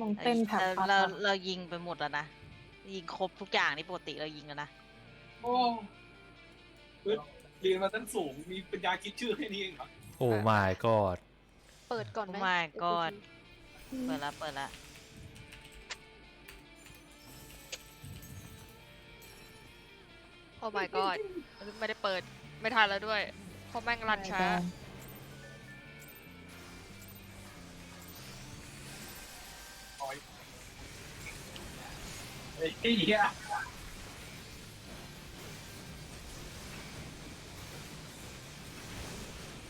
ลองเต้นแถบเราปั๊บเราอะเรายิงไปหมดแล้วนะ ยิงครบทุกอย่างนี่ปกติเรายิงแล้วนะ โอ้เฮ้ยเรียนมาตั้งสูง มีปัญญาคิดชื่อแค่นี้เองเหรอโอ้ my god เปิดก่อนไหม Oh my god เปิดละเปิดละโอ้ my god ไม่ได้เปิดไม่ทันแล้วด้วยเพราะแม่งรันช้า ไอ้เหี้ย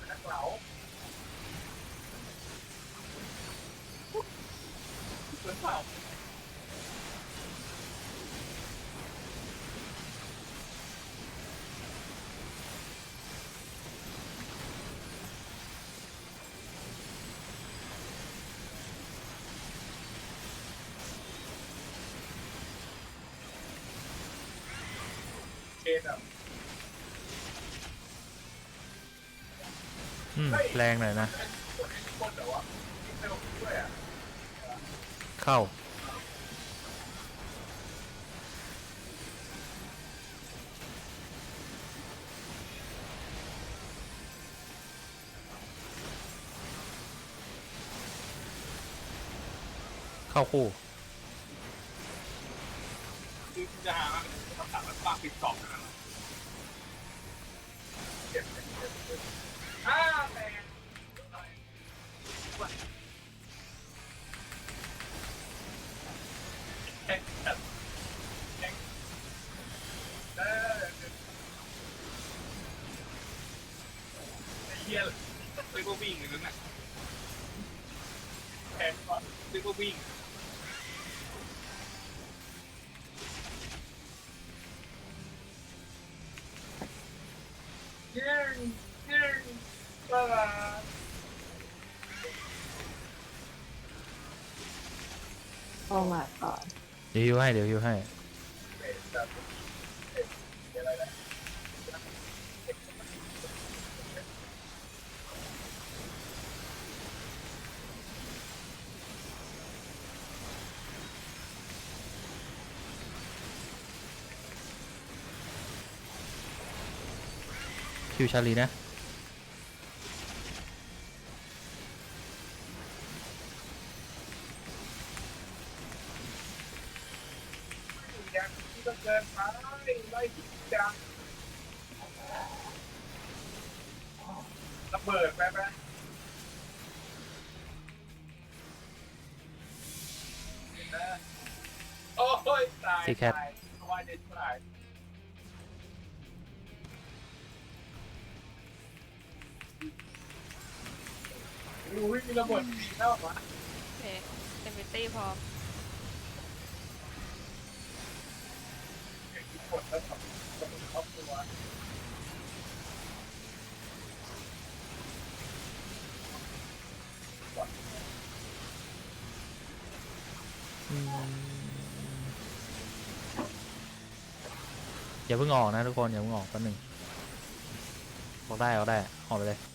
นักเหลาเหมือนเปล่า เชนอะอืมแรงหน่อยนะ คนให้ทุกคนแต่ว่าไม่ลงด้วยอะเข้า เข้าคู่ คำถาม ยิงยิงตลาดโอ้ my god เดี๋ยวฮิวให้เดี๋ยวฮิวให้ เป็นแบบเป็นอะไรนะ คิวชาลีนะยังที่ต้องเดินไปไล่ที่จังระเบิดไปไหมเห็นไหมโอ้ยตายที่แคปตายว่าจะตาย อุ้ยมีระเบิดสีเข้าวะโอเคเอมิตี้พร้อมเห็นที่กดแล้วทำระเบิดเข้าตัวอย่าเพิ่งออกนะทุกคนอย่าเพิ่งออกแป๊บหนึงออกได้ออกได้ออกไปเลย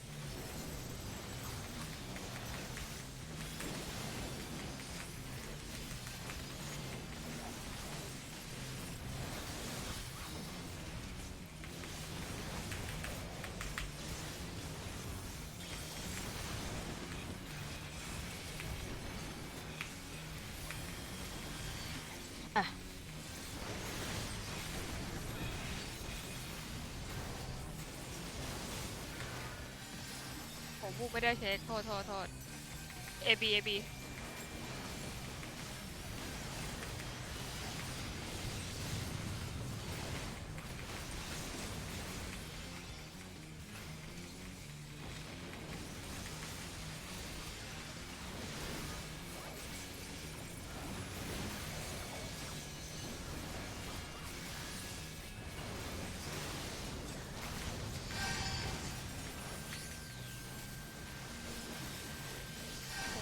ผมพูดไม่ได้เช็คโทษโทษโทษ A B A B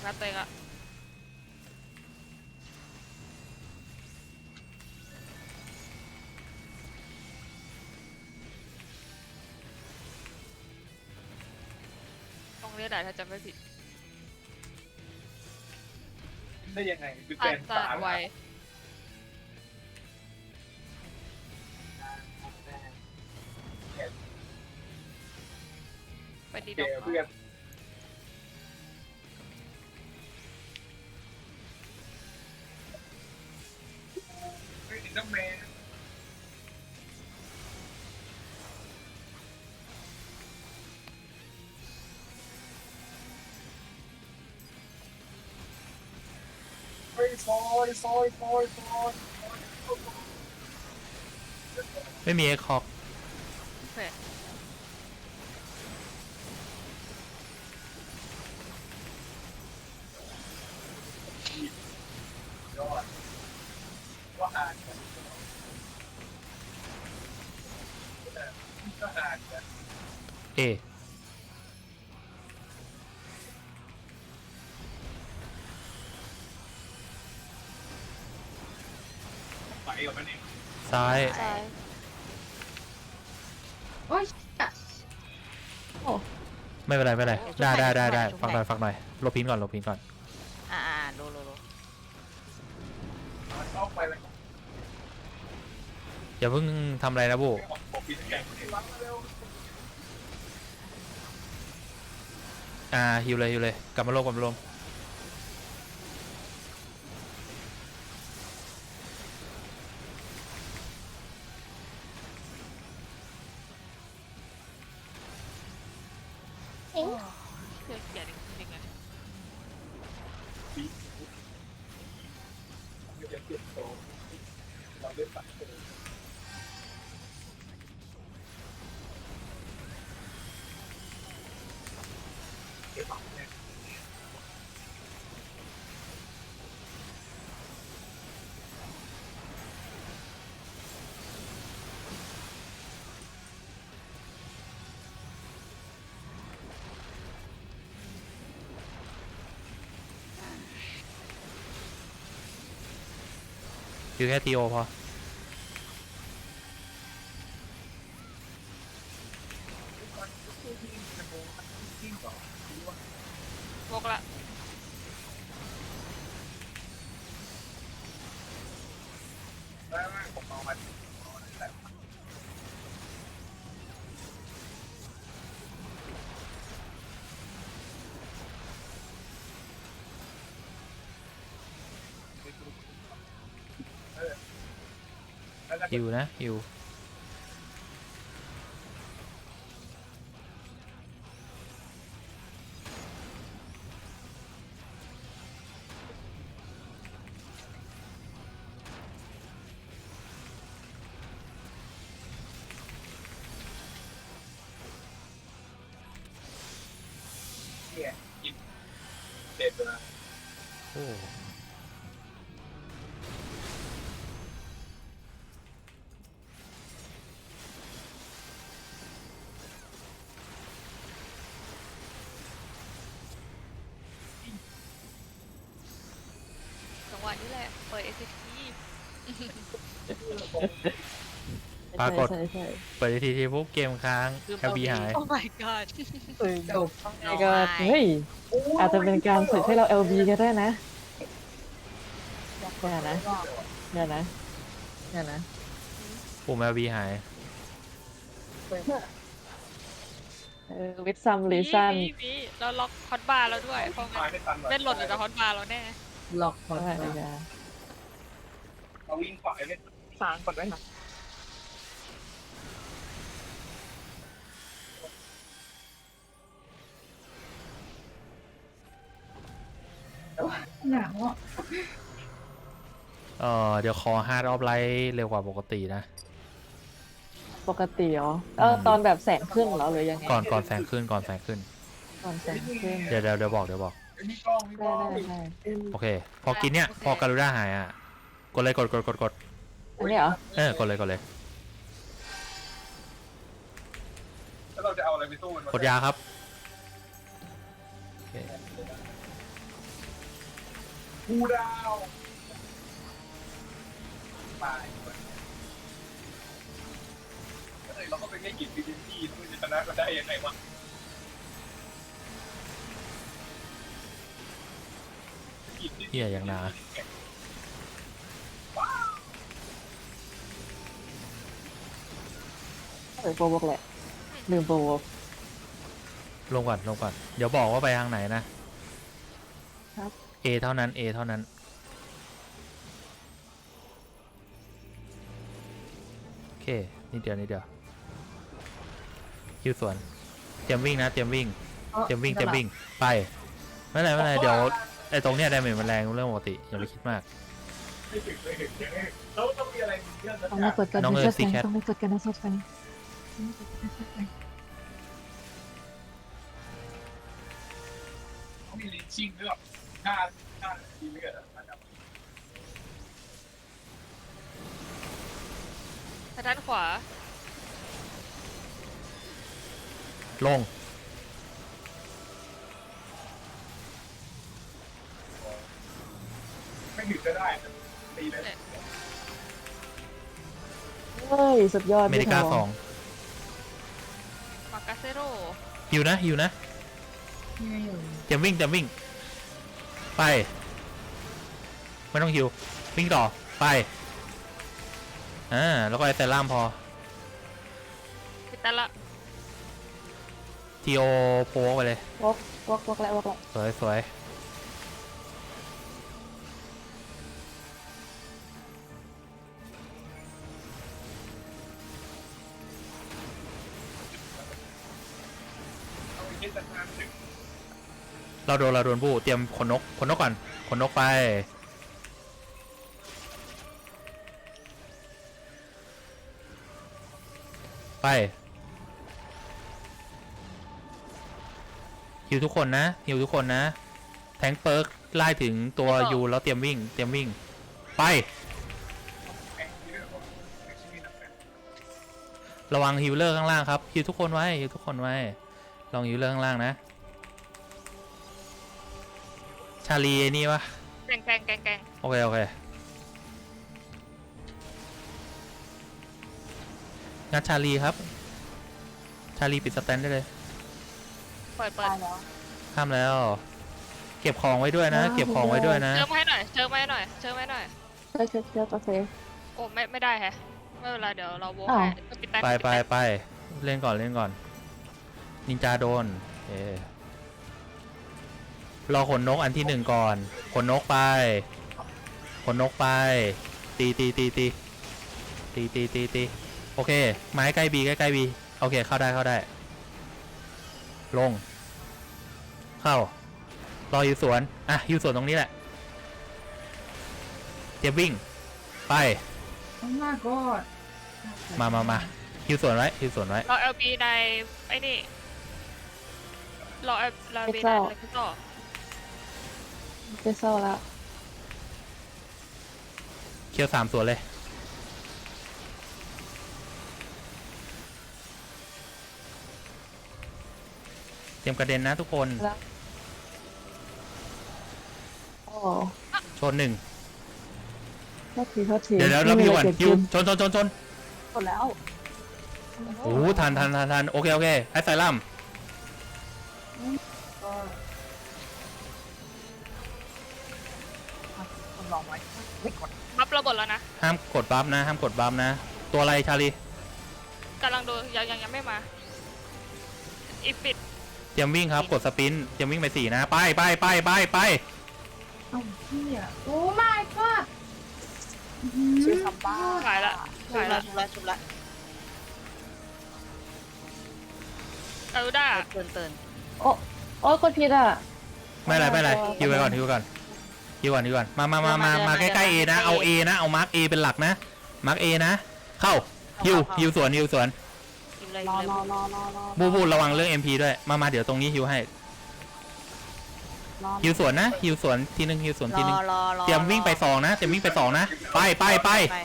โฟกัสตัวเองอะต้องเรียกได้ถ้าจำไม่ผิดได้ยังไงคือแฟอาจนจะสามไวไปดีเกดอกเพื่อน ซอยซอยซอยซอยไม่มีเอ็กคอกโอเคยอดว่าอ่านกันก็อ่านกันเอ ปกับมันเองซ้าย ใช่โอ้ยอะไม่เป็นไรไม่เป็นไรเดี๋ได้ยวได้ชุบได้ให้ได้ชุบฟังหให้น่อยฟังหน่อยลบพินก่อนลบพินก่อน อ่าอ่าโลโลโลมันต้องไปเลยอย่าเพิ่งทำอะไรนะบูผมปีนแข่งคนนี้วางมาเร็วอ่าฮิวเลยฮิวเลย กลับมาลงกลับมาลง เก็บปัดเนี่แค่ทีโอพอ กละไม่ไม่ผมเอามาแต่ฮิวนะฮิว โอ้จังหวะนี้แหละ เปิด SCP ปรากฏ ใช่ใช่เปิดทีทีปุ๊บเกมค้างลืมแคบีหาย โอ้ my god เออจบแล้วก็เฮ้ย อาจจะเป็นการฝึกให้เรา LB ก็ได้นะเนี่ยนะเนี่ยนะเนี่ยนะปุ่มแคบีหายเออวิดซัมลิซันมีมีเราล็อกฮอตบาร์แล้วด้วยเพราะงั้นเล่นหล่นอยู่กับฮอตบาร์เราแน่ล็อกเขาได้เลยนะเราวิ่งขวาเล่นสางกดไว้หน่อ หนาวอะเออเดี๋ยวคอฮาร์ดออฟไลท์เร็วกว่าปกตินะ ปกติเหรอเออตอนแบบแสงขึ้นเหรอหรือยังไงก่อนก่อนแสงขึ้นก่อนแสงขึ้น ก่อนแสงขึ้นเดี๋ยวเดี๋ยวเดี๋ยวบอกเดี๋ยวบอก มีกล้องมีกได้ล้องได้ได้โอเค พอกินเนี้ยพอการูด้าหายอะ กดเลยกดกดกดกดอันนี้เหรอเออกดเลยกดเลย แล้วเราจะเอาอะไรไปสู้มันกดยาครับ กูดาวตายเราก็ไปแค่หยิบดีดีที่มันจะชนะก็ได้ยังไงวะกกิจนี่เฮียอย่างหนา เออโปรวกแหละลืมโปรวกลงก่อนลงก่อน เดี๋ยวบอกว่าไปทางไหนนะครับ A เท่านั้น A เท่านั้น โอเคนิดเดียวนิดเดียวคิวส่วน เตรียมวิ่งนะ เตรียมวิ่ง เตรียมวิ่ง เตรียมวิ่ง ไปไม่เป็นไรไม่เป็นไรเดี๋ยวไอ้ตรงเนี้ยได้เมจมันแรงเรื่องปกติ อย่าไปคิดมากไม่ถึงเลยถึงเลยแล้วต้องมีอะไรเยอะนะต้องไม่กดกันน้องเอินะร์ธ Seacat ต้องไม่กดกันนะสดกันต้องมีลินชิ่งด้วยแบบ หน้าหน้าดีเลือดอะนะครับทางด้านขวา ลง ไม่ถึงก็ได้แต่ตีเลยเฮ้ยสุดยอดอเมริกาพี่ทสองมากาเซโรฮิวนะฮิวนะเตรียมวิ่งเตรียมวิ่ง ไป ไม่ต้องฮิววิ่งต่อ ไปอ่าแล้วก็ไอเซรั่มพอพิตาละทีโอโพกไปเลยวกวกวกแล้ววกแล้วสวยสวย เราโดนเราโดนผู้เตรียมขนนกขนนกก่อนขนนกไป ไปฮิวทุกคนนะฮิวทุกคนนะ แทงเปิร์กไล่ถึงตัวยูแล้วเตรียมวิ่ง เตรียมวิ่ง ไปแข่งที่เรื่องของแข่งชีวิตนักแข่งระวังฮิวเลอร์ข้างล่างครับฮิวทุกคนไว้ฮิวทุกคนไว้ ลองฮิวเลอร์ข้างล่างนะ ชาลีไอ้นี่วะแกงแกงแกงแกงโอเคโอเคงัดชาลีครับ ชาลีปิดสแตนได้เลย เปิดเปิดห้ามแล้ว เก็บของไว้ด้วยนะเก็บของไว้ด้วยนะเชิญมาให้หน่อยเชิญมาให้หน่อยเชิญมาให้หน่อยเชื่อเชื่อเชื่อโอเค โอ้ไม่ไม่ได้แฮะไม่เป็นไรเดี๋ยวเราโวกอ้าว ให้ปิดตาไปไปปิดตาไปเล่นก่อนเล่นก่อน นินจาโดนเอ รอขนนกอันที่หนึ่งก่อน ขนนกไป ขนนกไป ตีตีตีตีตีตีตีตีโอเค ไม้ใกล้บีใกล้ใกล้บีโอเค เข้าได้เข้าได้ ลง เข้า รออยู่สวน อะอยู่สวนตรงนี้แหละเตรียมวิ่ง ไปมามามาอยู่สวนไว้อยู่สวนไว้ รอเอลบีในไอ้นี่ รอเอลรอเอลบีในอะไรก็ต่อ ไปเศร้าแล้วเคียวสามสวนเลย เตรียมกระเด็นนะทุกคน แล้วโอ้ชนหนึ่ง โทษทีโทษทีเดี๋ยวเดี๋ยวเราไม่พิมีวอะไรก่อนเกิดพิวขึ้นชนชนชนชนหมดแล้ว โอ้โหทันทันทันทันโอเค โอเคไอไซลัม ดบัฟนะห้ามกดบัฟนะ ตัวอะไรชาลีกำลังดูยังยังยังไม่มาอีฟิตเตรียมวิ่งครับกดสปรินต์เตรียมวิ่งไปสี่นะ ไปไปไปไปไปโอ้ my god ชื่อคำบ้าขายละชุขายบละละชุบละชุบละเอลด้าตื่นตื่นโอ้โอ้กดผิดอะไม่เป็นไรไม่เป็นไรฮิวไปก่อนฮิวก่อน ฮิวก่อนฮิวก่อนมามามามามาใกล้ๆเอนะเอาเอนะเอามาร์กเอเป็นหลักนะมาร์กเอนะ เข้าฮิวฮิวสวนฮิวสวนยิงเลยรยิองเลยรอรอรอรอบูบูระวังเรื่อง MP ด้วยมามาเดี๋ยวตรงนี้ฮิวให้รอฮิวสวนนะฮิวสวนทีนึงฮิวสวนรทีอนึงรอรอเตรียมวิ่งไปสองนะเตรียมวิ่งไปสองนะไปไปไปไป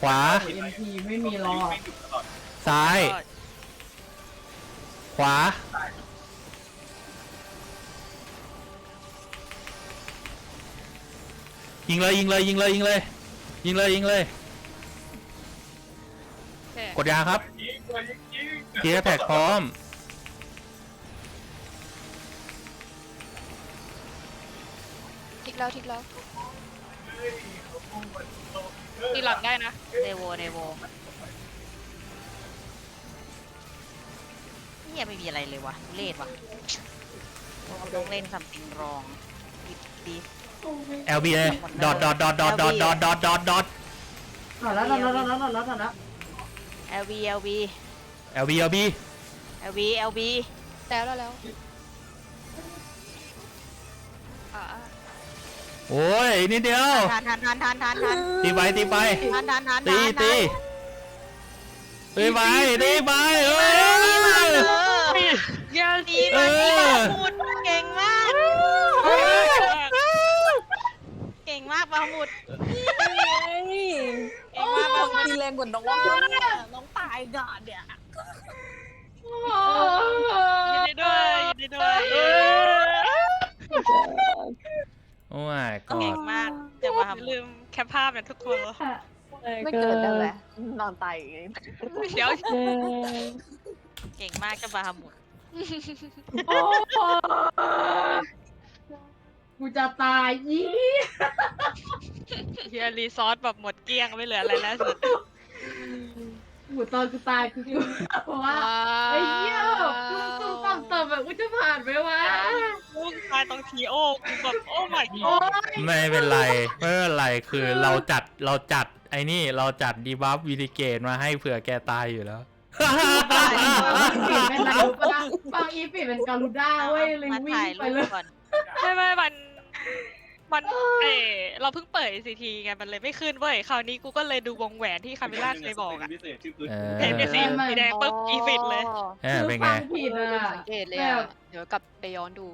ขวา MP ไม่มีรอไม่หยุดตลอดซ้าย ขวา ยิงเลยยิงเลยยิงเลยยิงเลยยิงเลยยิงเลยโอเคกดยาครับยิงเลยยิงยิงเกียร์แท็กพร้อมกแล้วทิกแล้วทีหลังได้นะเดโวเดโวเนี่ยไม่มีอะไรเลยวะทุเล่นวะต้องเล่นซัมติงรองดี LB เลยดอทดอทดอทดอทดอทดอทดอทดอทดอทถอดแล้วถอดแล้วถอดแล้วถอดแล้วถอดแล้ว LV LV LB LB LV LV แล้วแล้วแล้วอ่าโอ้ยนิดเดียวทันทันทันทันทันทันตีไปตีไปทันทันทันตีทันตีตีไปตีไปเอ้ยยาตีมาตีมาพูดเก่งมากเก่ง มากบาหมุดเก่งมากบาหมุดมีแรงกว่าน้องแล้วเนี่ยน้องตายก่อนเนี่ยยินดีด้วยยินดีด้วยโอ้ยกอเก่ดงมากจะบาอหมุย่าลืดมแคปภาพนะทุกคน ไม่เกิดแล้วแหละนอนตายอย่างงี้เดี๋ยวเย้เก่งมากจะบาหมุดโอ้ กูจะตายยี่เฮียรีซอสแบบหมดเกลี้ยงไม่เหลืออะไรแล้วสุดกูตอนกูตายคือกูเพราะว่าไอ้เหี้ยกูกูต่ำต่ำแบบกูจะผ่านไหมวะพุ่งตายตรงทีโอกูแบบโอ้ my โอ้ god ยไม่เป็นไรไม่เป็นไรคือเราจัดเราจัดไอ้นี่เราจัดดีบัฟวิดิเกตมาให้เผื่อแกตายอยู่แล้วปิดเป็นอะไรรู้ปะบางอีปิดเป็นการูด้าเว้ยเลยมาวิ่งถ่ายไปรูเลปยก่อนไม่ไม่มัน มันเออเราเพิ่งเปิดซีทีไงมันเลยไม่ขึ้นเว้ยคราวนี้กูก็เลยดูวงแหวนที่คาเมล่าเคยบอกอะ พิเศษชื่อพื้นเออ เห็นเป็นสีสีแดงปุ๊บอีฟิตเลยเออเป็นไง ฟังผิดอะ สังเกตเลยแบอะบเดี๋ยวกลับไปย้อนดู